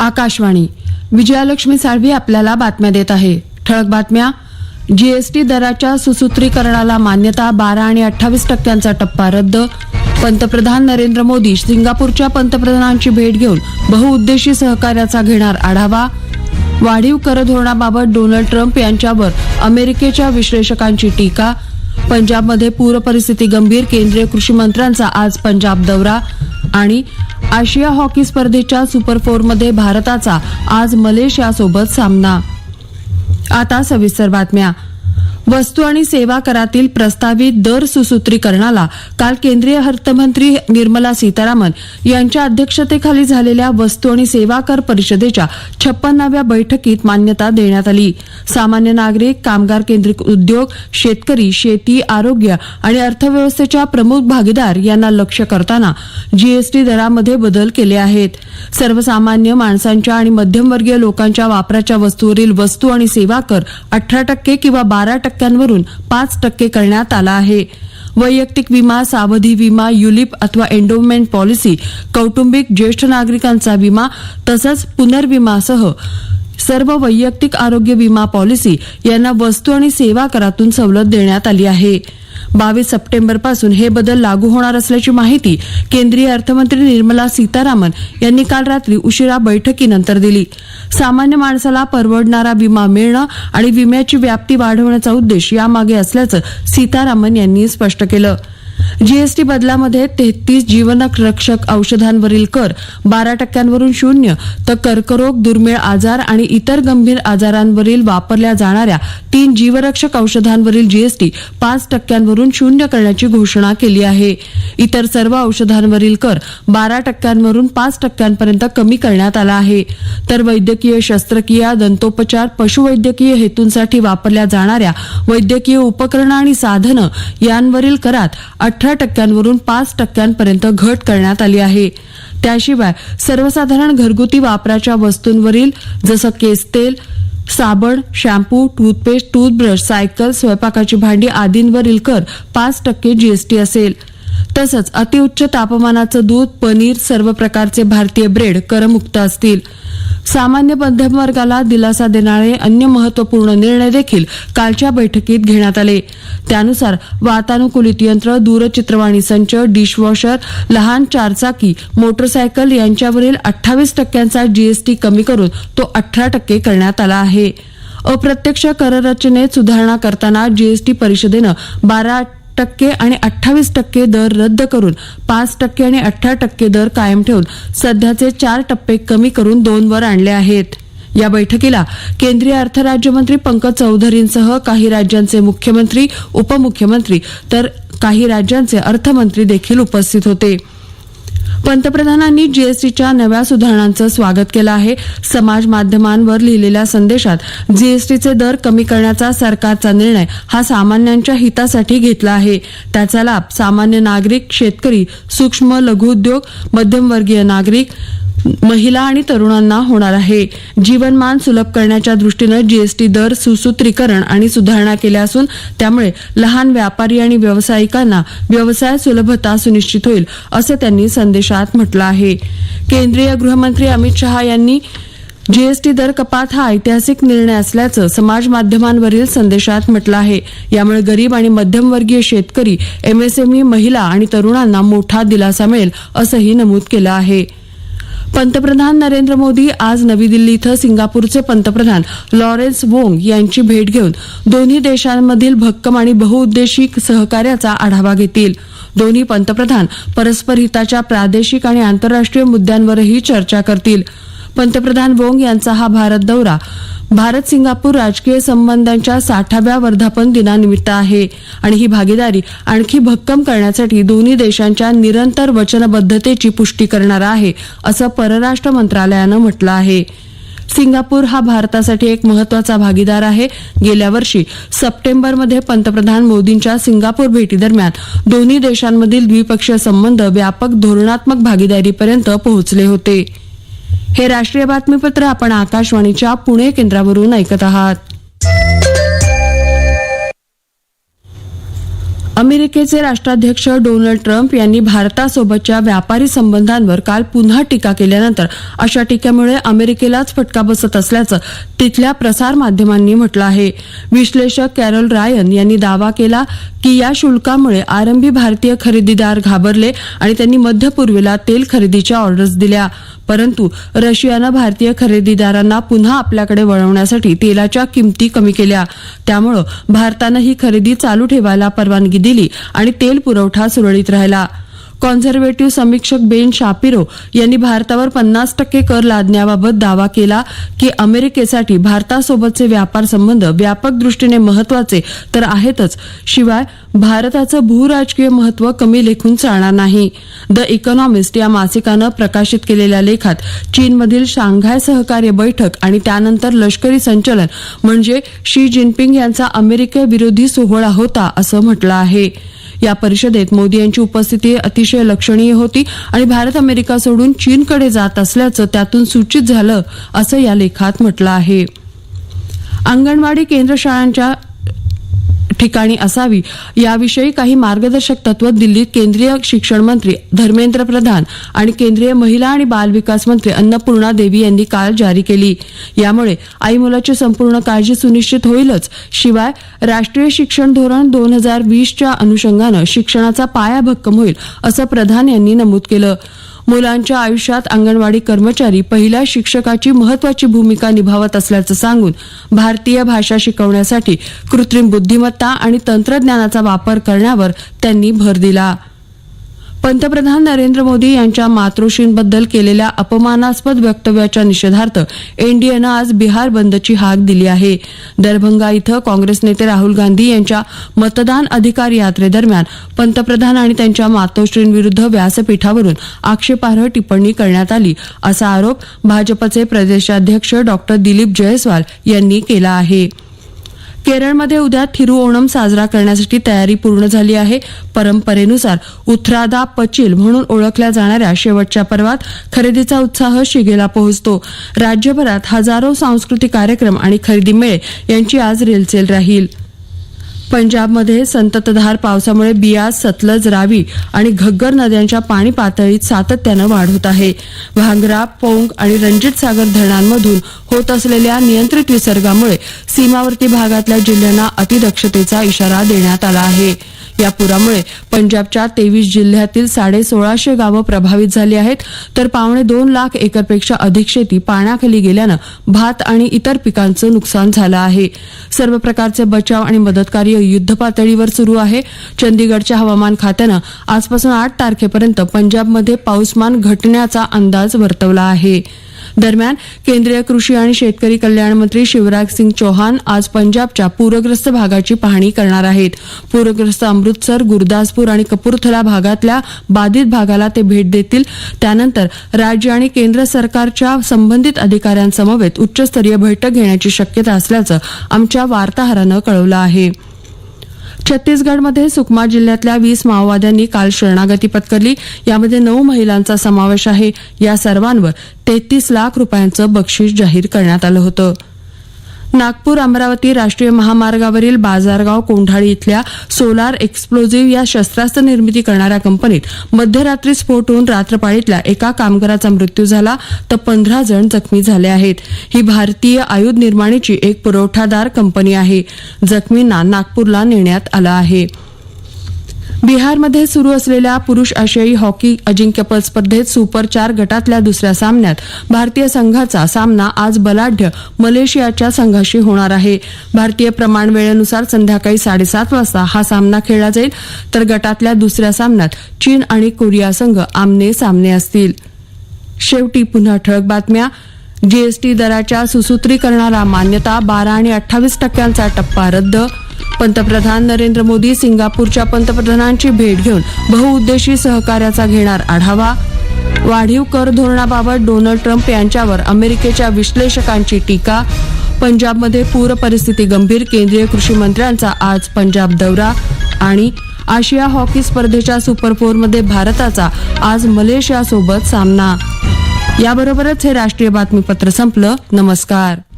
आकाशवाणी. विजयालक्ष्मी साळवी आपल्याला बातम्या देत आहे. ठळक बातम्या. जीएसटी दराच्या सुसूत्रीकरणाला मान्यता बारा आणि अठ्ठावीस टक्क्यांचा टप्पा रद्द. पंतप्रधान नरेंद्र मोदी सिंगापूरच्या पंतप्रधानांची भेट घेऊन बहुउद्देशीय सहकार्याचा घेणार आढावा. वाढीव कर धोरणाबाबत डोनाल्ड ट्रम्प यांच्यावर अमेरिकेच्या विश्लेषकांची टीका. पंजाबमध्ये पूर परिस्थिती गंभीर केंद्रीय कृषी मंत्र्यांचा आज पंजाब दौरा. आणि आशिया हॉकी स्पर्धेच्या सुपर फोरमध्ये भारताचा आज मलेशियासोबत सामना. आता सविस्तर बातम्या. वस्तू आणि सेवा करातील प्रस्तावित दर सुसूत्रीकरणाला काल केंद्रीय अर्थमंत्री निर्मला सीतारामन यांच्या अध्यक्षतेखाली झालेल्या वस्तू आणि सेवा कर परिषदेच्या छप्पन्नाव्या बैठकीत मान्यता देण्यात आली. सामान्य नागरिक कामगार केंद्रित उद्योग शेतकरी शेती आरोग्य आणि अर्थव्यवस्थेच्या प्रमुख भागीदार यांना लक्ष्य करताना जीएसटी दरामध्ये बदल केले आहेत. सर्वसामान्य माणसांच्या आणि मध्यमवर्गीय लोकांच्या वापराच्या वस्तूवरील वस्तू आणि सेवा कर अठरा टक्के किंवा बारा टक्के टक्क्यांवरून पाच टक्के करण्यात आला आहे. वैयक्तिक विमा सावधी विमा युलिप अथवा एन्डोमेंट पॉलिसी कौटुंबिक ज्येष्ठ नागरिकांचा विमा तसंच पुनर्विमासह सर्व वैयक्तिक आरोग्य विमा पॉलिसी यांना वस्तू आणि सेवा करातून सवलत देण्यात आली आहे. बावीस सप्टेंबरपासून हे बदल लागू होणार असल्याची माहिती केंद्रीय अर्थमंत्री निर्मला सीतारामन यांनी काल रात्री उशिरा बैठकीनंतर दिली. सामान्य माणसाला परवडणारा विमा मिळणं आणि विम्याची व्याप्ती वाढवण्याचा उद्देश यामागे असल्याचं सीतारामन यांनी स्पष्ट केलं. जीएसटी बदलामध्ये तेहतीस जीवनरक्षक औषधांवरील कर बारा टक्क्यांवरून शून्य. तर कर्करोग दुर्मिळ आजार आणि इतर गंभीर आजारांवरील वापरल्या जाणाऱ्या तीन जीवरक्षक औषधांवरील जीएसटी पाच टक्क्यांवरून शून्य करण्याची घोषणा केली आहे. इतर सर्व औषधांवरील कर बारा टक्क्यांवरून पाच टक्क्यांपर्यंत कमी करण्यात आला आहे. तर वैद्यकीय शस्त्रक्रिया दंतोपचार पशुवैद्यकीय हेतूंसाठी वापरल्या जाणाऱ्या वैद्यकीय उपकरणं आणि साधनं यांवरील करात अठरा टक्क्यांवरून पाच टक्क्यांपर्यंत घट करण्यात आली आहे. त्याशिवाय सर्वसाधारण घरगुती वापराच्या वस्तूंवरील जसं केस तेल साबण शॅम्पू टूथपेस्ट टूथब्रश सायकल स्वयंपाकाची भांडी आदींवरील कर पाच टक्के जीएसटी असेल. तसंच अतिउच्च तापमानाचं दूध पनीर सर्व प्रकारचे भारतीय ब्रेड करमुक्त असतील. सामान्य मध्यमवर्गाला दिलासा देणारे अन्य महत्त्वपूर्ण निर्णय देखील कालच्या बैठकीत घेण्यात आले. त्यानुसार वातानुकूलित यंत्र दूरचित्रवाणी संच डिशवॉशर लहान चारचाकी मोटरसायकल यांच्यावरील अठ्ठावीस टक्क्यांचा जीएसटी कमी करून तो अठरा टक्के करण्यात आला आहे. अप्रत्यक्ष कररचनेत सुधारणा करताना जीएसटी परिषदेनं बारा टक्के आणि अठ्ठावीस टक्के दर रद्द करून पाच टक्के आणि अठरा टक्के दर कायम ठेवून सध्याचे चार टप्पे कमी करून दोन वर आणले आहेत. या बैठकीला केंद्रीय अर्थ राज्यमंत्री पंकज चौधरींसह काही राज्यांचे मुख्यमंत्री उपमुख्यमंत्री तर काही राज्यांचे अर्थमंत्री देखील उपस्थित होते. पंतप्रधानांनी जीएसटीच्या नव्या सुधारणांचं स्वागत केलं आहे. समाज माध्यमांवर लिहिलेल्या संदेशात जीएसटीचे दर कमी करण्याचा सरकारचा निर्णय हा सामान्यांच्या हितासाठी घेतला आहे. त्याचा लाभ सामान्य नागरिक शेतकरी सूक्ष्म लघुउद्योग मध्यमवर्गीय नागरिक महिला आणि तरुणांना होणार आहे. जीवनमान सुलभ करण्याच्या दृष्टीनं जीएसटी दर सुसूत्रीकरण आणि सुधारणा केल्या असून त्यामुळे लहान व्यापारी आणि व्यावसायिकांना व्यवसाय सुलभता सुनिश्चित होईल असं त्यांनी संदेशात म्हटलं आहे. केंद्रीय गृहमंत्री अमित शहा यांनी जीएसटी दर कपात हा ऐतिहासिक निर्णय असल्याचं समाज माध्यमांवरील संदेशात म्हटलं आहे. यामुळे गरीब आणि मध्यमवर्गीय शेतकरी एमएसएमई महिला आणि तरुणांना मोठा दिलासा मिळेल असंही नमूद केलं आहे. पंतप्रधान नरेंद्र मोदी आज नवी दिल्ली इथं सिंगापूरचे पंतप्रधान लॉरेन्स वोंग यांची भेट घेऊन दोन्ही देशांमधील भक्कम आणि बहुउद्देशिक सहकार्याचा आढावा घेतील. दोन्ही पंतप्रधान परस्पर हिताच्या प्रादेशिक आणि आंतरराष्ट्रीय मुद्द्यांवरही चर्चा करतील. पंतप्रधान वोंग यांचा हा भारत दौरा भारत सिंगापूर राजकीय संबंधांच्या साठाव्या वर्धापन दिनानिमित्त आहे. आणि ही भागीदारी आणखी भक्कम करण्यासाठी दोन्ही देशांच्या निरंतर वचनबद्धतेची पुष्टी करणारा आहे असं परराष्ट्र मंत्रालयानं म्हटलं आहे. सिंगापूर हा भारतासाठी एक महत्त्वाचा भागीदार आहे. गेल्या वर्षी सप्टेंबरमध्ये पंतप्रधान मोदींच्या सिंगापूर भेटीदरम्यान दोन्ही देशांमधील द्विपक्षीय संबंध व्यापक धोरणात्मक भागीदारीपर्यंत पोहोचले होते. हे राष्ट्रीय बातमीपत्र आपण आकाशवाणीच्या पुणे केंद्रावरून ऐकत आहात. अमेरिकेचे राष्ट्राध्यक्ष डोनाल्ड ट्रम्प यांनी भारतासोबतच्या व्यापारी संबंधांवर काल पुन्हा टीका केल्यानंतर अशा टीकेमुळे अमेरिकेलाच फटका बसत असल्याचं तिथल्या प्रसारमाध्यमांनी म्हटलं आहे. विश्लेषक कॅरल रायन यांनी दावा केला की या शुल्कामुळे आरंभी भारतीय खरेदीदार घाबरले आणि त्यांनी मध्य पूर्वेला तेल खरेदीच्या ऑर्डर्स दिल्या. परंतु रशियानं भारतीय खरेदीदारांना पुन्हा आपल्याकडे वळवण्यासाठी तेलाच्या किमती कमी केल्या. त्यामुळं भारतानं ही खरेदी चालू ठेवायला परवानगी दिली आणि तेल पुरवठा सुरळीत राहिला. कॉन्झर्वेटिव्ह समीक्षक बेन शापिरो यांनी भारतावर पन्नास टक्के कर लादण्याबाबत दावा केला की अमेरिकेसाठी भारतासोबतचे व्यापार संबंध व्यापक दृष्टीने महत्त्वाचे तर आहेतच. शिवाय भारताचं भूराजकीय महत्त्व कमी लेखून चालणार नाही. द इकॉनॉमिस्ट या मासिकानं प्रकाशित केलेल्या लेखात चीनमधील शांघाय सहकार्य बैठक आणि त्यानंतर लष्करी संचलन म्हणजे शी जिनपिंग यांचा अमेरिकेविरोधी सोहळा होता असं म्हटलं आहे. या परिषदेत मोदी यांची उपस्थिती अतिशय लक्षणीय होती आणि भारत अमेरिका सोडून चीनकडे जात असल्याचं त्यातून सूचित झालं असं या लेखात म्हटलं आहे. अंगणवाडी केंद्र शाळांच्या ठिकाणी असावी. याविषयी काही मार्गदर्शक तत्व दिल्लीत केंद्रीय शिक्षण मंत्री धर्मेंद्र प्रधान आणि केंद्रीय महिला आणि बाल विकास मंत्री अन्नपूर्णा देवी यांनी काल जारी केली. यामुळे आई मुलाची संपूर्ण काळजी सुनिश्चित होईलच. शिवाय राष्ट्रीय शिक्षण धोरण दोन हजार वीसच्या अनुषंगानं शिक्षणाचा पाया भक्कम होईल असं प्रधान यांनी नमूद केलं. मुलांच्या आयुष्यात अंगणवाडी कर्मचारी पहिल्या शिक्षकाची महत्वाची भूमिका निभावत असल्याचं सांगून भारतीय भाषा शिकवण्यासाठी कृत्रिम बुद्धिमत्ता आणि तंत्रज्ञानाचा वापर करण्यावर त्यांनी भर दिला. पंतप्रधान नरेंद्र मोदी यांच्या मातोश्रींबद्दल केलेल्या अपमानास्पद वक्तव्याच्या निषेधार्थ एनडीएनं आज बिहार बंदची हाक दिली आहे. दरभंगा इथं काँग्रेस नेते राहुल गांधी यांच्या मतदान अधिकार यात्रेदरम्यान पंतप्रधान आणि त्यांच्या मातोश्रींविरुद्ध व्यासपीठावरून आक्षेपार्ह टिप्पणी करण्यात आली असा आरोप भाजपचे प्रदेशाध्यक्ष डॉक्टर दिलीप जयस्वाल यांनी केला आहे. केरळमध्ये उद्या थिरुओणम साजरा करण्यासाठी तयारी पूर्ण झाली आहे. परंपरेनुसार उथ्रादा पचिल म्हणून ओळखल्या जाणाऱ्या शेवटच्या पर्वात खरेदीचा उत्साह शिगेला पोहोचतो. राज्यभरात हजारो सांस्कृतिक कार्यक्रम आणि खरेदी मेळे यांची आज रेलचेल राहील. पंजाबमध्ये संततधार पावसामुळे बियास सतलज रावी आणि घग्गर नद्यांच्या पाणी पातळीत सातत्यानं वाढ होत आहे. भांगरा पोंग आणि रणजित सागर धरणांमधून होत असलेल्या नियंत्रित विसर्गामुळे सीमावर्ती भागातल्या जिल्ह्यांना अतिदक्षतेचा इशारा देण्यात आला आहे. या पुरामुळे पंजाबच्या तेवीस जिल्ह्यातील साडे सोळाशे गावं प्रभावित झाली आहेत. तर पावणे दोन लाख एकरपेक्षा अधिक शेती पाण्याखाली गेल्यानं भात आणि इतर पिकांचं नुकसान झालं आहे. सर्व प्रकारचे बचाव आणि मदतकार्य युद्धपातळीवर सुरू आहे. चंदीगडच्या हवामान खात्यानं आजपासून आठ तारखेपर्यंत पंजाबमध्ये पाऊसमान घटण्याचा अंदाज वर्तवला आहे. दरम्यान केंद्रीय कृषी आणि शेतकरी कल्याण मंत्री शिवराज सिंग चौहान आज पंजाबच्या पूरग्रस्त भागाची पाहणी करणार आहेत. पूरग्रस्त अमृतसर गुरदासपूर आणि कपूरथला भागातल्या बाधित भागाला ते भेट देतील. त्यानंतर राज्य आणि केंद्र सरकारच्या संबंधित अधिकाऱ्यांसमवेत उच्चस्तरीय बैठक घेण्याची शक्यता असल्याचं आमच्या वार्ताहरानं कळवलं आहे. छत्तीसगडमध्ये सुकमा जिल्ह्यातल्या वीस माओवाद्यांनी काल शरणागती पत्करली. यामध्ये नऊ महिलांचा समावेश आहे. या सर्वांवर तेहतीस लाख रुपयांचं बक्षीस जाहीर करण्यात आलं होतं. नागपूर अमरावती राष्ट्रीय महामार्गावरील बाजारगाव कोंढाळी इथल्या सोलार एक्सप्लोझिव्ह या शस्त्रास्त्र निर्मिती करणाऱ्या कंपनीत मध्यरात्री स्फोट होऊन रात्रपाळीतल्या एका कामगाराचा मृत्यू झाला तर पंधरा जण जखमी झाले आहेत. ही भारतीय आयुध निर्माणीची एक पुरवठादार कंपनी आहे. जखमींना नागपूरला नेण्यात आलं आहे. बिहारमध्ये सुरू असलेल्या पुरुष आशियाई हॉकी अजिंक्यपद स्पर्धेत सुपर चार गटातल्या दुसऱ्या सामन्यात भारतीय संघाचा सामना आज बलाढ्य मलेशियाच्या संघाशी होणार आहे. भारतीय प्रमाण वेळेनुसार संध्याकाळी साडेसात वाजता हा सामना खेळला जाईल. तर गटातल्या दुसऱ्या सामन्यात चीन आणि कोरिया संघ आमने सामने असतील. शेवटी पुन्हा ठळक बातम्या. जीएसटी दराच्या सुसूत्रीकरणाला मान्यता बारा आणि अठ्ठावीस टक्क्यांचा टप्पा रद्द. पंतप्रधान नरेंद्र मोदी सिंगापूरच्या पंतप्रधानांची भेट घेऊन बहुउद्देशी सहकार्याचा घेणार आढावा. वाढीव कर धोरणाबाबत डोनाल्ड ट्रम्प यांच्यावर अमेरिकेच्या विश्लेषकांची टीका. पंजाबमध्ये पूर परिस्थिती गंभीर केंद्रीय कृषी मंत्र्यांचा आज पंजाब दौरा. आणि आशिया हॉकी स्पर्धेच्या सुपर फोरमध्ये भारताचा आज मलेशियासोबत सामना. याबरोबरच हे राष्ट्रीय बातमीपत्र संपलं. नमस्कार.